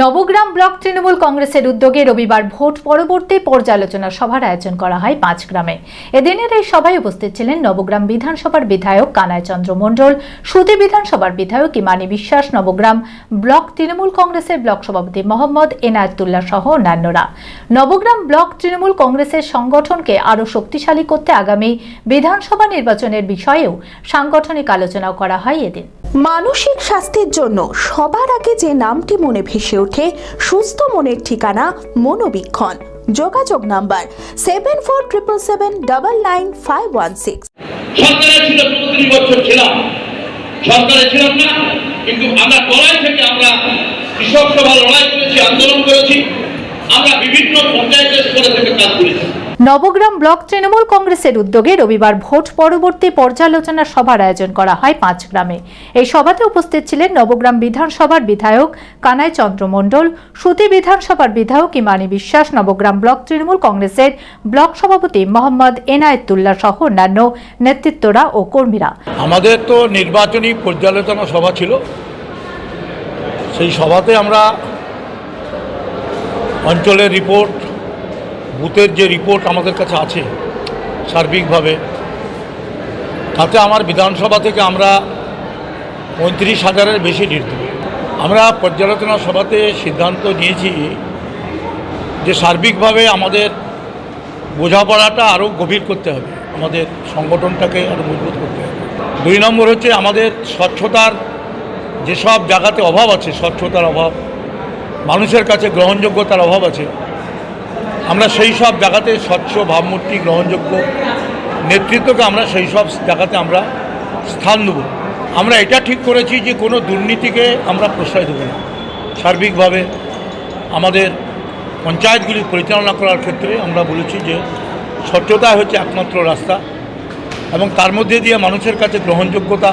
Nabagram block Trinamool কংগ্রেসের উদ্যোগে রবিবার ভোট পরবর্তী পর্যালোচনা সভার আয়োজন করা হয় পাঁচ গ্রামে। এদিনের এই সভায় উপস্থিত ছিলেন নবগ্রাম বিধানসভার বিধায়ক কানায় চন্দ্র মণ্ডল, সুতি বিধানসভার বিধায়ক ইমানি বিশ্বাস, নবগ্রাম ব্লক তৃণমূল কংগ্রেসের ব্লক সভাপতি মোহাম্মদ এনায়তুল্লাহ সহ অন্যান্যরা। নবগ্রাম ব্লক তৃণমূল কংগ্রেসের সংগঠনকে আরও শক্তিশালী করতে আগামী বিধানসভা নির্বাচনের বিষয়েও সাংগঠনিক আলোচনাও করা হয় এদিন। মানসিক স্বাস্থ্যের জন্য সবার আগে যে নামটি মনে ভেসে ওঠে সুস্থ মনের ঠিকানা মনোবীক্ষণ। যোগাযোগ number seven four triple seven double nine five one six বছর ছিলাম। ছিলাম না, কিন্তু আমরা থেকে আমরা কৃষক সভা লড়াই করেছি, আন্দোলন করেছি। আমরা বিভিন্ন স্তরে থেকে কাজ করেছি। নবগ্রাম ব্লক তৃণমূল কংগ্রেসের উদ্যোগে রবিবার ভোট পরবর্তী পর্যালোচনা সভার আয়োজন করা হয় পাঁচ গ্রামে। এই সভাতে উপস্থিত ছিলেন নবগ্রাম বিধানসভার বিধায়ক কানাই চন্দ্র মণ্ডল, সুতি বিধানসভার বিধায়ক ইমানি বিশ্বাস, নবগ্রাম ব্লক তৃণমূল কংগ্রেসের ব্লক সভাপতি মোহাম্মদ এনায়েতুল্লাহ সহ অন্যান্য নেতৃত্বরা ও কর্মীরা। আমাদের তো নির্বাচনী পর্যালোচনা সভা ছিল। সেই সভাতে আমরা অঞ্চলের রিপোর্ট বুথের যে রিপোর্ট আমাদের কাছে আছে, সার্বিকভাবে, তাতে আমার বিধানসভা থেকে আমরা পঁয়ত্রিশ হাজারের বেশি লিড আমরা পর্যালোচনা সভাতে সিদ্ধান্ত নিয়েছি যে সার্বিকভাবে আমাদের বোঝাপড়াটা আরও গভীর করতে হবে, আমাদের সংগঠনটাকে আরও মজবুত করতে হবে। দুই নম্বর হচ্ছে আমাদের স্বচ্ছতার যেসব জায়গাতে অভাব আছে, স্বচ্ছতার অভাব, মানুষের কাছে গ্রহণযোগ্যতার অভাব আছে আমরা সেই সব জায়গাতে স্বচ্ছ ভাবমূর্তি গ্রহণযোগ্য নেতৃত্বকে আমরা সেই সব জায়গাতে আমরা স্থান দেব আমরা এটা ঠিক করেছি যে কোনো দুর্নীতিকে আমরা প্রশ্রয় দেবো না। সার্বিকভাবে আমাদের পঞ্চায়েতগুলি পরিচালনা করার ক্ষেত্রে আমরা বলেছি যে স্বচ্ছতা হচ্ছে একমাত্র রাস্তা এবং তার মধ্যে দিয়ে মানুষের কাছে গ্রহণযোগ্যতা,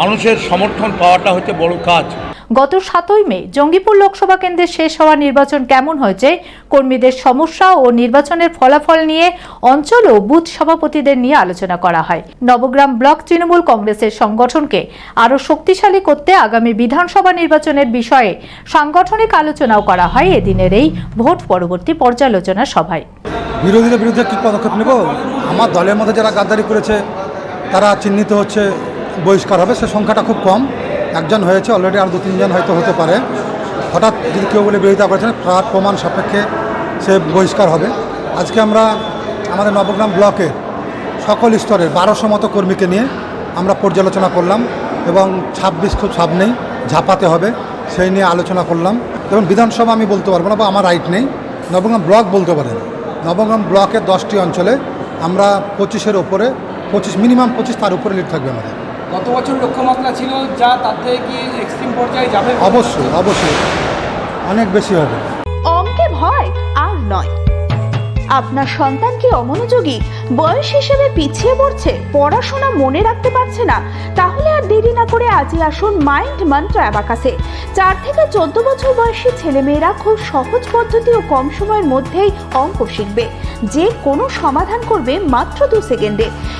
মানুষের সমর্থন পাওয়াটা হচ্ছে বড় কাজ। গত সাতই মে জঙ্গিপুর লোকসভা কেন্দ্রে শেষ হওয়া নির্বাচন কেমন হয়েছে, কর্মীদের সমস্যা ও নির্বাচনের ফলাফল নিয়ে অঞ্চল ও বুথ সভাপতিদের নিয়ে আলোচনা করা হয়। নবগ্রাম ব্লক তৃণমূল কংগ্রেসের সংগঠনকে আরও শক্তিশালী করতে আগামী বিধানসভা নির্বাচনের বিষয়ে সাংগঠনিক আলোচনাও করা হয় এদিনের এই ভোট পরবর্তী পর্যালোচনা সভায়। বিরোধীদের বিরুদ্ধে কী পদক্ষেপ নেব? আমার দলের মধ্যে যারা গাদ্দারি করেছে, তারা চিহ্নিত হচ্ছে বহিষ্কার হবে, সে সংখ্যাটা খুব কম। একজন হয়েছে অলরেডি আর দু তিনজন হয়তো হতে পারে। হঠাৎ যদি কেউ বলে বিরোধিতা করেছেন প্রাট প্রমাণ সাপেক্ষে সে বহিষ্কার হবে। আজকে আমরা আমাদের নবগ্রাম ব্লকে সকল স্তরের বারোশো মতো কর্মীকে নিয়ে আমরা পর্যালোচনা করলাম এবং ছাব্বিশ খুব সামনেই ঝাপাতে হবে, সেই নিয়ে আলোচনা করলাম। এবং বিধানসভা আমি বলতে পারব না বা আমার রাইট নেই। নবগ্রাম ব্লক বলতে পারেন। নবগ্রাম ব্লকের দশটি অঞ্চলে আমরা পঁচিশের ওপরে পঁচিশ মিনিমাম পঁচিশ তার উপরে লিড থাকবে আমাদের। গত বছর লক্ষ্যমাত্রা ছিল যা তার থেকে কি এক্সট্রিম পর্যায়ে যাবে? অবশ্যই অবশ্যই। অনেক বেশি হবে। অঙ্কে ভয় আর নয়। আপনার সন্তান কি অমনোযোগী? বয়স হিসেবে পিছিয়ে পড়ছে পড়াশোনা মনে রাখতে পারছে না তাহলে আর দেরি না করে আজই আসুন মাইন্ড মন্ত্র অ্যাবাকাসে। চার থেকে চোদ্দ বছর বয়সী ছেলেমেয়েরা খুব সহজ পদ্ধতি ও কম সময়ের মধ্যেই অঙ্ক শিখবে। যে কোনো সমাধান করবে মাত্র দু সেকেন্ডে।